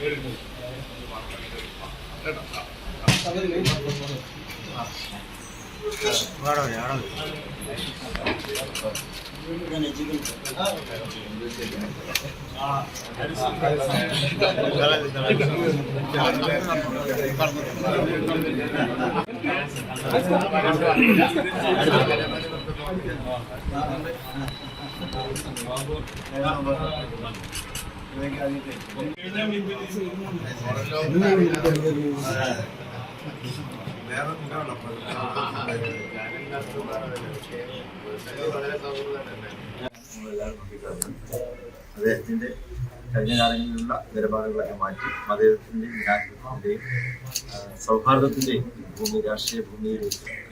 അടുത്ത അദ്ദേഹത്തിന്റെ കഴിഞ്ഞ കാലങ്ങളിലുള്ള നിലപാടുകളൊക്കെ മാറ്റി മതത്തിന്റെയും രാഷ്ട്രീയത്തിന്റെയും സൗഹാർദ്ദത്തിന്റെയും ഭൂമി രാഷ്ട്രീയ ഭൂമിയിലേക്ക്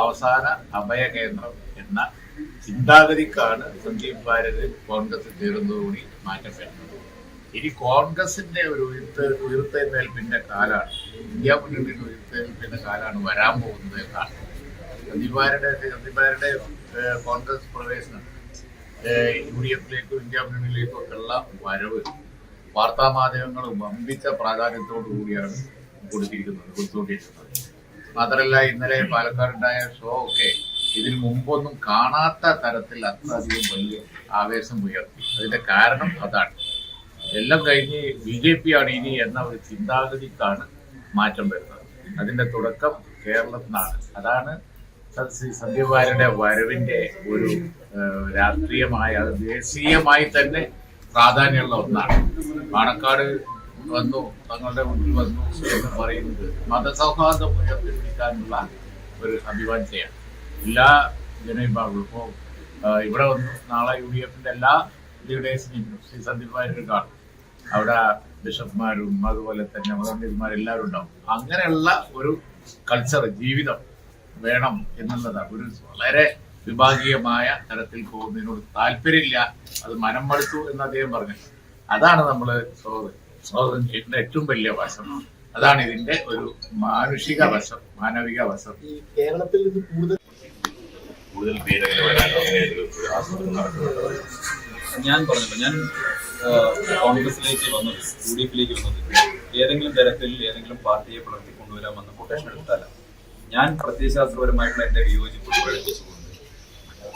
അവസാന അഭയകേന്ദ്രം എന്ന ചിന്താഗതിക്കാണ് സഞ്ജീവ് ഭാരത് കോൺഗ്രസ് ചേരുന്നതുകൂടി മാറ്റം വരുന്നത്. ഇനി കോൺഗ്രസിന്റെ ഒരു ഉയർത്ത് ഉയർത്തേൽപ്പിന്റെ കാലാണ് ഇന്ത്യ മുന്നണിയുടെ ഉയർത്തേൽപ്പിന്റെ കാലാണ് വരാൻ പോകുന്നത് എന്നാണ്. സഞ്ജീവ് ഭാരയുടെ സഞ്ജീവ് ഭാരയുടെ കോൺഗ്രസ് പ്രവേശനം യു ഡി എഫിലേക്കും ഇന്ത്യ മുന്നണിയിലേക്കും ഒക്കെ ഉള്ള വരവ് വാർത്താ മാധ്യമങ്ങളും വമ്പിച്ച പ്രാധാന്യത്തോടു കൂടിയാണ് കൊടുത്തിരിക്കുന്നത് കൊടുത്തുകൊണ്ടിരിക്കുന്നത്. മാത്രമല്ല ഇന്നലെ പാലക്കാടുണ്ടായ ഷോ ഒക്കെ ഇതിനു മുമ്പൊന്നും കാണാത്ത തരത്തിൽ അത്രയധികം വലിയ ആവേശം ഉയർത്തി. അതിന്റെ കാരണം അതാണ്. എല്ലാം കഴിഞ്ഞ് ബി ജെ പി ആണ് ഇനി എന്ന ഒരു ചിന്താഗതിക്കാണ് മാറ്റം വരുന്നത്. അതിന്റെ തുടക്കം കേരളത്തിനാണ്. അതാണ് ശ്രീ വരവിന്റെ ഒരു രാഷ്ട്രീയമായ ദേശീയമായി തന്നെ പ്രാധാന്യമുള്ള ഒന്നാണ്. പാണക്കാട് വന്നു തങ്ങളുടെ മുന്നിൽ വന്നു എന്ന് പറയുന്നത് മതസൗഹാർദ്ദം ഉയർത്തിപ്പിടിക്കാനുള്ള ഒരു അഭിവാഞ്ചയാണ് എല്ലാ ജനവിഭാഗങ്ങളും ഇപ്പോൾ ഇവിടെ വന്നു. നാളെ യു ഡി എഫിന്റെ എല്ലാ ലീഡേഴ്സിനെയും ശ്രീ സന്ദീപ് കാണും. അവിടെ ബിഷപ്പ്മാരും അതുപോലെ തന്നെ മതന്മാരെല്ലാവരും ഉണ്ടാവും. അങ്ങനെയുള്ള ഒരു കൾച്ചർ ജീവിതം വേണം എന്നുള്ളതാണ്. ഒരു വളരെ വിഭാഗീയമായ തരത്തിൽ പോകുന്നതിനോട് താല്പര്യമില്ല. അത് മനം മടുത്തു എന്ന് അദ്ദേഹം പറഞ്ഞു. അതാണ് നമ്മൾ സ്വാഗതം സ്വാഗതം ചെയ്യുന്ന ഏറ്റവും വലിയ വശം അതാണ് ഇതിന്റെ ഒരു മാനുഷിക വശം മാനവിക വശം. ഈ കേരളത്തിൽ ഇത് കൂടുതൽ കൂടുതൽ പേരുകൾ വരാൻ ഒരു ആസൂത്രണം നടക്കുന്നുണ്ട്. ഞാൻ പറഞ്ഞല്ലോ ഞാൻ കോൺഗ്രസിലേക്ക് വന്നത് യു ഡി എഫിലേക്ക് വന്നത് ഏതെങ്കിലും തരത്തിൽ ഏതെങ്കിലും പാർട്ടിയെ പുലർത്തി കൊണ്ടുവരാമെന്ന് കൊട്ടേഷൻ എടുത്താല. ഞാൻ പ്രത്യയശാസ്ത്രപരമായിട്ടുള്ള എന്റെ വിയോജിപ്പ് പ്രകടിപ്പിച്ചുകൊണ്ട്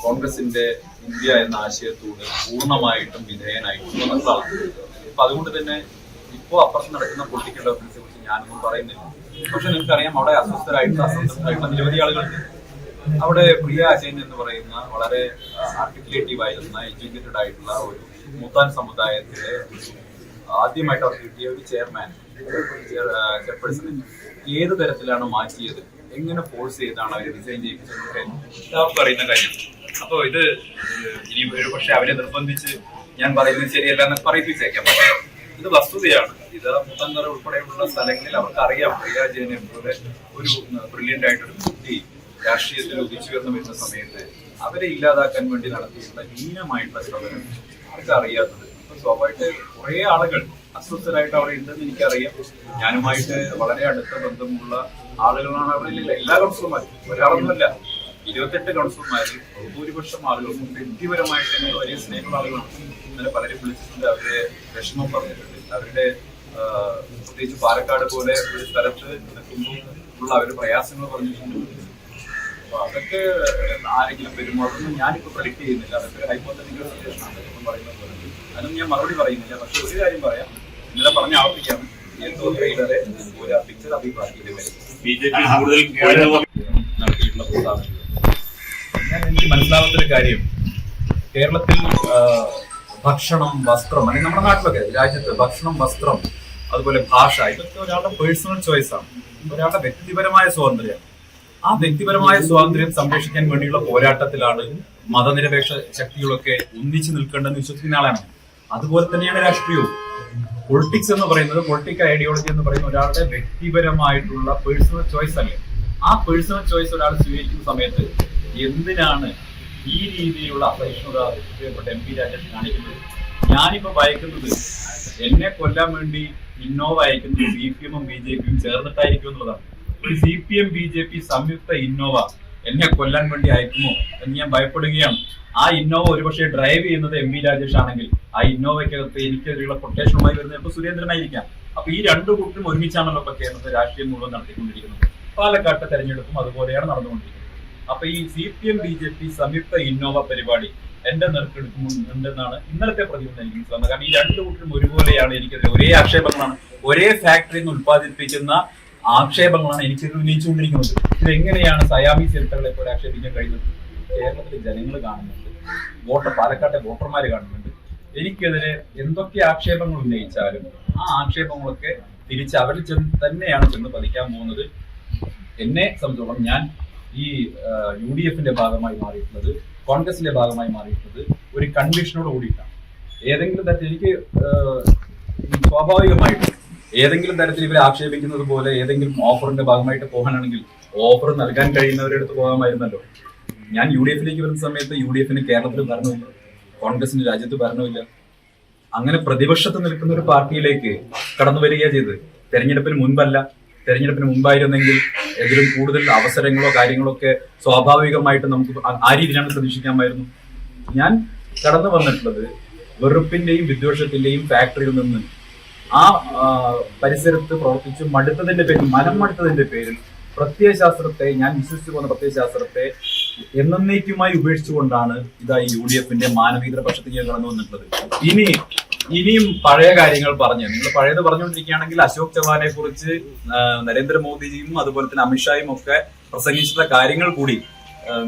കോൺഗ്രസിന്റെ ഇന്ത്യ എന്ന ആശയത്തോട് പൂർണമായിട്ടും വിധേയനായിട്ടും അപ്പൊ അതുകൊണ്ട് തന്നെ ഇപ്പോ അപ്പുറത്ത് നടക്കുന്ന പൊളിറ്റിക്കൽ ഡെവലപ്മെന്റ്സിനെ കുറിച്ച് ഞാനൊന്നും പറയുന്നില്ല. പക്ഷെ നിങ്ങൾക്കറിയാം അവിടെ അസ്വസ്ഥരായിട്ടുള്ള അസ്വസ്ഥരായിട്ടുള്ള നിരവധി ആളുകളുണ്ട്. അവിടെ പ്രിയ അജയൻ എന്ന് പറയുന്ന വളരെ ആർട്ടിക്കുലേറ്റീവ് ആയിരുന്ന എഡ്യൂക്കേറ്റഡ് ആയിട്ടുള്ള ഒരു മുത്താൻ സമുദായത്തിലെ ആദ്യമായിട്ട് അവർക്ക് കിട്ടിയ ഒരു ചെയർമാൻ ചെയർപേഴ്സൺ ഏത് തരത്തിലാണ് മാറ്റിയത്? എങ്ങനെ ഫോഴ്സ് ചെയ്താണ് അവർ ഡിസൈൻ ചെയ്യിപ്പിച്ചതൊക്കെ എല്ലാവർക്കും അറിയുന്ന കാര്യം. അപ്പോൾ ഇത് ഇനി ഒരു പക്ഷെ അവരെ നിർബന്ധിച്ച് ഞാൻ പറയുന്നത് ശരിയല്ല എന്ന് പറയിപ്പിച്ചേക്കാം. പക്ഷെ ഇത് വസ്തുതയാണ്. ഇത് മുത്തങ്ങര ഉൾപ്പെടെയുള്ള സ്ഥലങ്ങളിൽ അവർക്ക് അറിയാം. പ്രിയ ജയനെ പോലെ ഒരു ബ്രില്യന്റ് ആയിട്ടൊരു കുട്ടി രാഷ്ട്രീയത്തിൽ ഉദിച്ചു വരുന്ന എന്ന സമയത്ത് അവരെ ഇല്ലാതാക്കാൻ വേണ്ടി നടത്തിയിട്ടുള്ള ഹീനമായിട്ടുള്ള ശ്രമനം അവർക്ക് അറിയാത്തത്. അപ്പൊ സ്വാഭാവികമായിട്ട് കുറെ ആളുകൾ അസ്വസ്ഥരായിട്ട് അവിടെ ഉണ്ടെന്ന് എനിക്കറിയാം. ഞാനുമായിട്ട് വളരെ അടുത്ത ബന്ധമുള്ള ആളുകളാണ് അവിടെ എല്ലാ കൗൺസിലർമാരും ഒരാളൊന്നുമല്ല. ഇരുപത്തെട്ട് കൗൺസിലർമാരിൽ ഭൂരിപക്ഷം ആളുകൾക്കും വ്യക്തിപരമായിട്ട് തന്നെ വലിയ സ്നേഹമുള്ള ആളുകളാണ് ഇന്നലെ പലരും വിളിച്ചിട്ടുണ്ട്. അവരെ വിഷമം പറഞ്ഞിട്ടുണ്ട്. അവരുടെ പ്രത്യേകിച്ച് പാലക്കാട് പോലെ ഒരു സ്ഥലത്ത് നിൽക്കുമ്പോൾ ഉള്ള അവരുടെ പ്രയാസങ്ങൾ പറഞ്ഞിട്ടുണ്ട്. അപ്പൊ അതൊക്കെ ആരെങ്കിലും വരുമോ അതൊന്നും ഞാനിപ്പോ പ്രഡിക്ട് ചെയ്യുന്നില്ല. അതൊക്കെ ഹൈപ്പോത്തറ്റിക്കൽ സിറ്റുവേഷൻ ആണ്. ഇപ്പം പറയുന്നത് പോലെ. അതിനൊന്നും ഞാൻ മറുപടി പറയുന്നില്ല. പക്ഷെ ഒരു കാര്യം പറയാം. ഇന്നലെ പറഞ്ഞ ആവർത്തിക്കാം എന്നൊക്കെയിലെ ഒരു പിക്ചർ അഭി പാർട്ടിയുടെ മേലെ ബി ജെ പി കൂടുതൽ നടത്തിയിട്ടുള്ള പ്രസ്താവന. എനിക്ക് മനസ്സിലാവാത്തൊരു കാര്യം. കേരളത്തിൽ ഭക്ഷണം വസ്ത്രം അല്ലെങ്കിൽ നമ്മുടെ നാട്ടിലൊക്കെ രാജ്യത്ത് ഭക്ഷണം വസ്ത്രം അതുപോലെ ഭാഷ ഇതൊക്കെ ഒരാളുടെ പേഴ്സണൽ ചോയ്സ് ആണ്. ഒരാളുടെ വ്യക്തിപരമായ സ്വാതന്ത്ര്യം. ആ വ്യക്തിപരമായ സ്വാതന്ത്ര്യം സംരക്ഷിക്കാൻ വേണ്ടിയുള്ള പോരാട്ടത്തിലാണ് മതനിരപേക്ഷ ശക്തികളൊക്കെ ഒന്നിച്ചു നിൽക്കേണ്ടെന്ന് വിശ്വസിക്കുന്ന ആളാണ്. അതുപോലെ തന്നെയാണ് രാഷ്ട്രീയവും. പൊളിറ്റിക്സ് എന്ന് പറയുന്നത് പൊളിറ്റിക്കൽ ഐഡിയോളജി എന്ന് പറയുന്ന ഒരാളുടെ വ്യക്തിപരമായിട്ടുള്ള പേഴ്സണൽ ചോയ്സ് അല്ലേ? ആ പേഴ്സണൽ ചോയ്സ് ഒരാൾ സ്വീകരിക്കുന്ന സമയത്ത് എന്തിനാണ് ഈ രീതിയിലുള്ള അസഹിഷ്ണുത പ്രിയപ്പെട്ട എം പി രാജേഷ് കാണിക്കുന്നത്? ഞാനിപ്പോ ഭയക്കുന്നത് എന്നെ കൊല്ലാൻ വേണ്ടി ഇന്നോവ അയക്കുന്നത് സി പി എമ്മും ബി ജെ പിയും ചേർന്നിട്ടായിരിക്കും എന്നുള്ളതാണ്. ഒരു C P M B J P സംയുക്ത ഇന്നോവ എന്നെ കൊല്ലാൻ വേണ്ടി അയക്കുമോ എന്ന് ഞാൻ ഭയപ്പെടുകയാണ്. ആ ഇന്നോവ ഒരുപക്ഷെ ഡ്രൈവ് ചെയ്യുന്നത് എം വി രാജേഷ് ആണെങ്കിൽ ആ ഇന്നോവയ്ക്കകത്ത് എനിക്കെതിരെയുള്ള കൊട്ടേഷനുമായി വരുന്നത് ഇപ്പൊ സുരേന്ദ്രനായിരിക്കാം അപ്പൊ ഈ രണ്ടു കൂട്ടരും ഒരുമിച്ചാണല്ലോ ഇപ്പൊ കേരളത്തിൽ രാഷ്ട്രീയം മുഴുവൻ നടത്തിക്കൊണ്ടിരിക്കുന്നത്. പാലക്കാട്ടെ തെരഞ്ഞെടുപ്പും അതുപോലെയാണ് നടന്നുകൊണ്ടിരിക്കുന്നത്. അപ്പൊ ഈ C P M B J P സംയുക്ത ഇന്നോവ പരിപാടി എന്റെ നെറുക്കെടുക്കുന്നുണ്ടെന്നാണ് ഇന്നലത്തെ പ്രതിബന്ധം എനിക്ക് മനസ്സിലാകുന്നത് കാരണം ഈ രണ്ടു കൂട്ടരും ഒരുപോലെയാണ് എനിക്കെതിരെ ഒരേ ആക്ഷേപങ്ങളാണ്. ഒരേ ഫാക്ടറിയിൽ നിന്ന് ഉത്പാദിപ്പിക്കുന്ന ആക്ഷേപങ്ങളാണ് എനിക്ക് ഉന്നയിച്ചുകൊണ്ടിരിക്കുന്നത്. ഇത് എങ്ങനെയാണ് സയാമി ചിരട്ടകളെ പോലെ ആക്ഷേപിക്കാൻ കഴിയുന്നത്? കേരളത്തിലെ ജനങ്ങൾ കാണുന്നുണ്ട്. വോട്ടർ പാലക്കാട്ടെ വോട്ടർമാർ കാണുന്നുണ്ട്. എനിക്കെതിരെ എന്തൊക്കെ ആക്ഷേപങ്ങൾ ഉന്നയിച്ചാലും ആ ആക്ഷേപങ്ങളൊക്കെ തിരിച്ച് അവരിൽ ചെന്ന് തന്നെയാണ് ചെന്ന് പതിക്കാൻ പോകുന്നത്. എന്നെ സംബന്ധിച്ചോളം ഞാൻ ഈ യു ഡി എഫിന്റെ ഭാഗമായി മാറിയിട്ടുള്ളത് കോൺഗ്രസിന്റെ ഭാഗമായി മാറിയിട്ടുള്ളത് ഒരു കൺവിഷനോട് കൂടിയിട്ടാണ്. ഏതെങ്കിലും തരത്തിൽ എനിക്ക് സ്വാഭാവികമായിട്ടും ഏതെങ്കിലും തരത്തിൽ ഇവരെ ആക്ഷേപിക്കുന്നത് പോലെ ഏതെങ്കിലും ഓഫറിന്റെ ഭാഗമായിട്ട് പോകാനാണെങ്കിൽ ഓഫർ നൽകാൻ കഴിയുന്നവരുടെ അടുത്ത് പോകാമായിരുന്നല്ലോ. ഞാൻ യു ഡി എഫിലേക്ക് വരുന്ന സമയത്ത് യു ഡി എഫിന് കേരളത്തിൽ ഭരണമില്ല കോൺഗ്രസിന് രാജ്യത്ത് ഭരണമില്ല. അങ്ങനെ പ്രതിപക്ഷത്ത് നിൽക്കുന്ന ഒരു പാർട്ടിയിലേക്ക് കടന്നു വരികയാണ് ചെയ്തത്. തെരഞ്ഞെടുപ്പിന് മുൻപല്ല. തെരഞ്ഞെടുപ്പിന് മുമ്പായിരുന്നെങ്കിൽ ഇതിലും കൂടുതൽ അവസരങ്ങളോ കാര്യങ്ങളോ ഒക്കെ സ്വാഭാവികമായിട്ട് നമുക്ക് ആ- രീതിയിലാണ് പ്രതീക്ഷിക്കാമായിരുന്നു. ഞാൻ കടന്നു വന്നിട്ടുള്ളത് വെറുപ്പിന്റെയും വിദ്വേഷത്തിന്റെയും ഫാക്ടറിയിൽ നിന്ന്. ആ പരിസരത്ത് പ്രവർത്തിച്ച് മടുത്തതിന്റെ പേരിൽ മനം മടുത്തതിന്റെ പേരിൽ പ്രത്യയശാസ്ത്രത്തെ ഞാൻ വിശ്വസിച്ചു പോകുന്ന പ്രത്യയശാസ്ത്രത്തെ എന്നേക്കുമായി ഉപേക്ഷിച്ചുകൊണ്ടാണ് ഇതായി യു ഡി എഫിന്റെ മാനവീതര പക്ഷത്തേക്ക് കടന്നു വന്നിട്ടുള്ളത്. ഇനി ഇനിയും പഴയ കാര്യങ്ങൾ പറഞ്ഞു. നിങ്ങൾ പഴയത് പറഞ്ഞുകൊണ്ടിരിക്കുകയാണെങ്കിൽ അശോക് ചവാനെ കുറിച്ച് നരേന്ദ്രമോദിജിയും അതുപോലെ തന്നെ അമിത്ഷായും ഒക്കെ പ്രസംഗിച്ചിട്ടുള്ള കാര്യങ്ങൾ കൂടി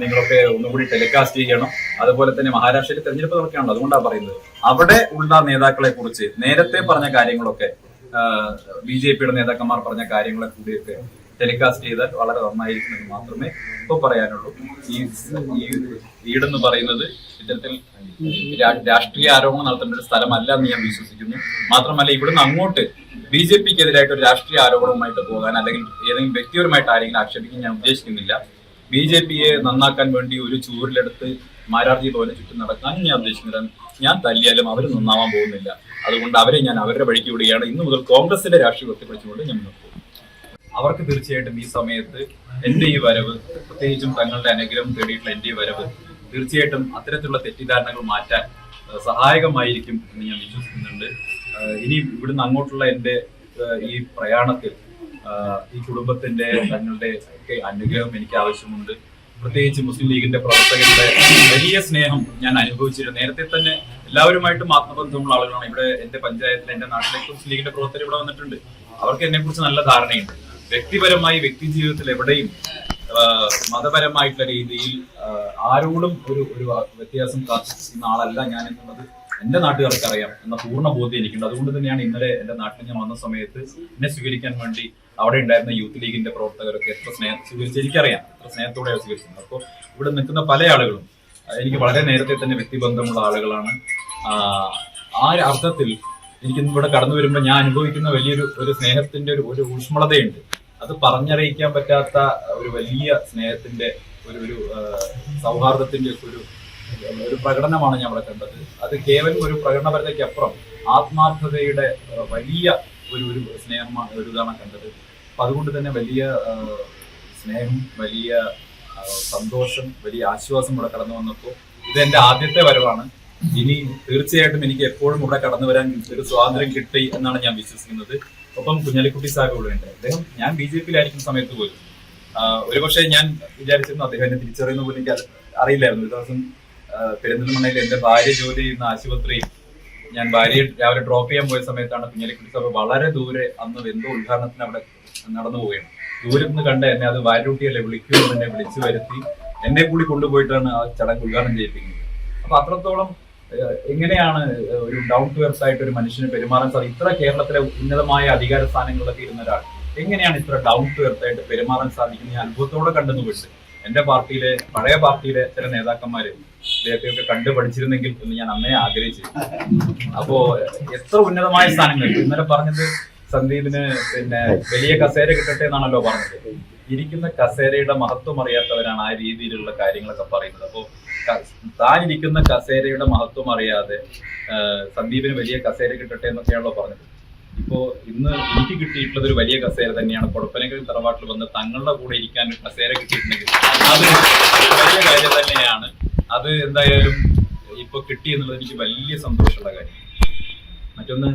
നിങ്ങളൊക്കെ ഒന്നുകൂടി ടെലികാസ്റ്റ് ചെയ്യണം. അതുപോലെ തന്നെ മഹാരാഷ്ട്രയിലെ തെരഞ്ഞെടുപ്പ് നടക്കുകയാണല്ലോ അതുകൊണ്ടാണ് പറയുന്നത്. അവിടെ ഉള്ള നേതാക്കളെ കുറിച്ച് നേരത്തെ പറഞ്ഞ കാര്യങ്ങളൊക്കെ ബി ജെ പിയുടെ നേതാക്കന്മാർ പറഞ്ഞ കാര്യങ്ങളെ കൂടിയൊക്കെ ടെലികാസ്റ്റ് ചെയ്താൽ വളരെ നന്നായിരിക്കും എന്ന് മാത്രമേ ഇപ്പൊ പറയാനുള്ളൂ. ഈ ഈടെന്ന് പറയുന്നത് ഇത്തരത്തിൽ രാഷ്ട്രീയ ആരോപണം നടത്തേണ്ട ഒരു സ്ഥലമല്ല എന്ന് ഞാൻ വിശ്വസിക്കുന്നു. മാത്രമല്ല ഇവിടുന്ന് അങ്ങോട്ട് ബി ജെ പിക്ക് എതിരായിട്ട് ഒരു രാഷ്ട്രീയ ആരോപണവുമായിട്ട് പോകാൻ അല്ലെങ്കിൽ ഏതെങ്കിലും വ്യക്തിപരമായിട്ട് ആരെങ്കിലും ആക്ഷേപിക്കാൻ ഞാൻ ഉദ്ദേശിക്കുന്നില്ല. ബി ജെ പിയെ നന്നാക്കാൻ വേണ്ടി ഒരു ചൂരിലെടുത്ത് മാരാർജി ഭവനെ ചുറ്റും നടക്കാനും ഞാൻ ഉദ്ദേശിക്കുന്നില്ല. ഞാൻ തല്ലിയാലും അവർ നന്നാവാൻ പോകുന്നില്ല. അതുകൊണ്ട് അവരെ ഞാൻ അവരുടെ വഴിക്ക് വിടുകയാണ്. ഇന്നു മുതൽ കോൺഗ്രസിന്റെ രാഷ്ട്രീയ ഒത്തിപ്പിടിച്ചുകൊണ്ട് ഞാൻ പോകും. അവർക്ക് തീർച്ചയായിട്ടും ഈ സമയത്ത് എന്റെ ഈ വരവ് പ്രത്യേകിച്ചും തങ്ങളുടെ അനുഗ്രഹം തേടിയിട്ടുള്ള എന്റെ ഈ വരവ് തീർച്ചയായിട്ടും അത്തരത്തിലുള്ള തെറ്റിദ്ധാരണകൾ മാറ്റാൻ സഹായകമായിരിക്കും എന്ന് ഞാൻ വിശ്വസിക്കുന്നുണ്ട്. ഇനി ഇവിടുന്ന് അങ്ങോട്ടുള്ള എന്റെ ഈ പ്രയാണത്തിൽ ഈ കുടുംബത്തിന്റെ തങ്ങളുടെ ഒക്കെ അനുഗ്രഹം എനിക്ക് ആവശ്യമുണ്ട്. പ്രത്യേകിച്ച് മുസ്ലിം ലീഗിന്റെ പ്രവർത്തകരുടെ വലിയ സ്നേഹം ഞാൻ അനുഭവിച്ചിരുന്നു. നേരത്തെ തന്നെ എല്ലാവരുമായിട്ടും ആത്മബന്ധമുള്ള ആളുകളാണ് ഇവിടെ എന്റെ പഞ്ചായത്തിൽ എന്റെ നാട്ടിലേക്ക് മുസ്ലിം ലീഗിന്റെ പ്രവർത്തകർ ഇവിടെ വന്നിട്ടുണ്ട്. അവർക്ക് എന്നെ കുറിച്ച് നല്ല ധാരണയുണ്ട്. വ്യക്തിപരമായി വ്യക്തി ജീവിതത്തിൽ എവിടെയും മതപരമായിട്ടുള്ള രീതിയിൽ ആരോടും ഒരു ഒരു വ്യത്യാസം കാത്തിരിക്കുന്ന ആളല്ല ഞാൻ എന്നുള്ളത് എന്റെ നാട്ടുകാർക്ക് അറിയാം എന്ന പൂർണ ബോധ്യം എനിക്കുണ്ട്. അതുകൊണ്ട് തന്നെയാണ് ഇന്നലെ എന്റെ നാട്ടിൽ ഞാൻ വന്ന സമയത്ത് എന്നെ സ്വീകരിക്കാൻ വേണ്ടി അവിടെ ഉണ്ടായിരുന്ന യൂത്ത് ലീഗിന്റെ പ്രവർത്തകരൊക്കെ എത്ര സ്നേഹം സ്വീകരിച്ച് എനിക്കറിയാം. എത്ര സ്നേഹത്തോടെയാണ് സ്വീകരിച്ചത്. അപ്പോൾ ഇവിടെ നിൽക്കുന്ന പല ആളുകളും എനിക്ക് വളരെ നേരത്തെ തന്നെ വ്യക്തിബന്ധമുള്ള ആളുകളാണ്. ആ ഒരു അർത്ഥത്തിൽ എനിക്ക് ഇവിടെ കടന്നു വരുമ്പോൾ ഞാൻ അനുഭവിക്കുന്ന വലിയൊരു ഒരു സ്നേഹത്തിന്റെ ഒരു ഒരു ഊഷ്മളതയുണ്ട്. അത് പറഞ്ഞറിയിക്കാൻ പറ്റാത്ത ഒരു വലിയ സ്നേഹത്തിന്റെ ഒരു ഒരു സൗഹാർദ്ദത്തിന്റെ ഒക്കെ ഒരു ഒരു പ്രകടനമാണ് ഞാൻ അവിടെ കണ്ടത്. അത് കേവലം ഒരു പ്രകടനപരതയ്ക്കപ്പുറം ആത്മാർത്ഥതയുടെ വലിയ ഒരു ഒരു സ്നേഹമാണ് ഒരു ഇതാണ് കണ്ടത്. അപ്പൊ അതുകൊണ്ട് തന്നെ വലിയ സ്നേഹം വലിയ സന്തോഷം വലിയ ആശ്വാസം ഇവിടെ കടന്നു വന്നപ്പോൾ ഇത് എന്റെ ആദ്യത്തെ വരവാണ്. ഇനി തീർച്ചയായിട്ടും എനിക്ക് എപ്പോഴും ഇവിടെ കടന്നു വരാൻ ഒരു സ്വാതന്ത്ര്യം കിട്ടി എന്നാണ് ഞാൻ വിശ്വസിക്കുന്നത്. ഒപ്പം കുഞ്ഞാലിക്കുട്ടി സാഹിബ് ഇവിടെ ഉണ്ട്. അദ്ദേഹം ഞാൻ ബി ജെ പിയിലായിരിക്കുന്ന സമയത്ത് പോലും ഒരുപക്ഷെ ഞാൻ വിചാരിച്ചിരുന്നു അദ്ദേഹം എന്നെ തിരിച്ചറിയുന്ന പോലും എനിക്ക് അറിയില്ലായിരുന്നു. ഒരു ദിവസം പെരുന്തൽമണ്ണയിൽ എന്റെ ഭാര്യ ജോലി ചെയ്യുന്ന ആശുപത്രിയിൽ ഞാൻ ഭാര്യയെ രാവിലെ ഡ്രോപ്പ് ചെയ്യാൻ പോയ സമയത്താണ് കുഞ്ഞാലിക്കുട്ടി സാഹിബ് വളരെ ദൂരെ അന്ന് എന്തോ ഉദ്ഘാടനത്തിന് അവിടെ നടന്നു പോവുകയാണ്. ദൂരെ നിന്ന് കണ്ട എന്നെ അത് വാരൂട്ടിയല്ലേ വിളിക്കുമെന്ന് എന്നെ വിളിച്ചു വരുത്തി എന്നെ കൂടി കൊണ്ടുപോയിട്ടാണ് ആ ചടങ്ങ് ഉദ്ഘാടനം ചെയ്യിപ്പിക്കുന്നത്. അപ്പൊ അത്രത്തോളം എങ്ങനെയാണ് ഒരു ഡൗൺ ടു എർത്ത് ആയിട്ട് ഒരു മനുഷ്യന് പെരുമാറാൻ സാധിക്കും ഇത്ര കേരളത്തിലെ ഉന്നതമായ അധികാര സ്ഥാനങ്ങളിലൊക്കെ ഇരുന്ന ഒരാൾ എങ്ങനെയാണ് ഇത്ര ഡൗൺ ടു എർത്ത് ആയിട്ട് പെരുമാറാൻ സാധിക്കുന്ന ഞാൻ അത്ഭുതത്തോടെ കണ്ടെന്ന് വിട്ട് എന്റെ പാർട്ടിയിലെ പഴയ പാർട്ടിയിലെ ചില നേതാക്കന്മാര് ഇദ്ദേഹത്തെയൊക്കെ കണ്ടു പഠിച്ചിരുന്നെങ്കിൽ എന്ന് ഞാൻ അമ്മയെ ആഗ്രഹിച്ചു. അപ്പോ എത്ര ഉന്നതമായ സ്ഥാനങ്ങൾ? ഇന്നലെ പറഞ്ഞത് സന്ദീപിന് പിന്നെ വലിയ കസേര കിട്ടട്ടെ എന്നാണല്ലോ പറഞ്ഞത്. ഇരിക്കുന്ന കസേരയുടെ മഹത്വം അറിയാത്തവരാണ് ആ രീതിയിലുള്ള കാര്യങ്ങളൊക്കെ പറയുന്നത്. അപ്പോ ഇരിക്കുന്ന കസേരയുടെ മഹത്വം അറിയാതെ സന്ദീപിന് വലിയ കസേര കിട്ടട്ടെ എന്നൊക്കെയാണല്ലോ പറഞ്ഞത്. ഇപ്പോ ഇന്ന് എനിക്ക് കിട്ടിയിട്ടുള്ളത് ഒരു വലിയ കസേര തന്നെയാണ്. കൊടപ്പനക്കൽ തറവാട്ടിൽ വന്ന് തങ്ങളുടെ കൂടെ ഇരിക്കാൻ ഒരു കസേര കിട്ടിയിട്ടുണ്ടെങ്കിൽ വലിയ കാര്യം തന്നെയാണ്. അത് എന്തായാലും ഇപ്പൊ കിട്ടി എന്നുള്ളത് എനിക്ക് വലിയ സന്തോഷമുള്ള കാര്യം. മറ്റൊന്ന്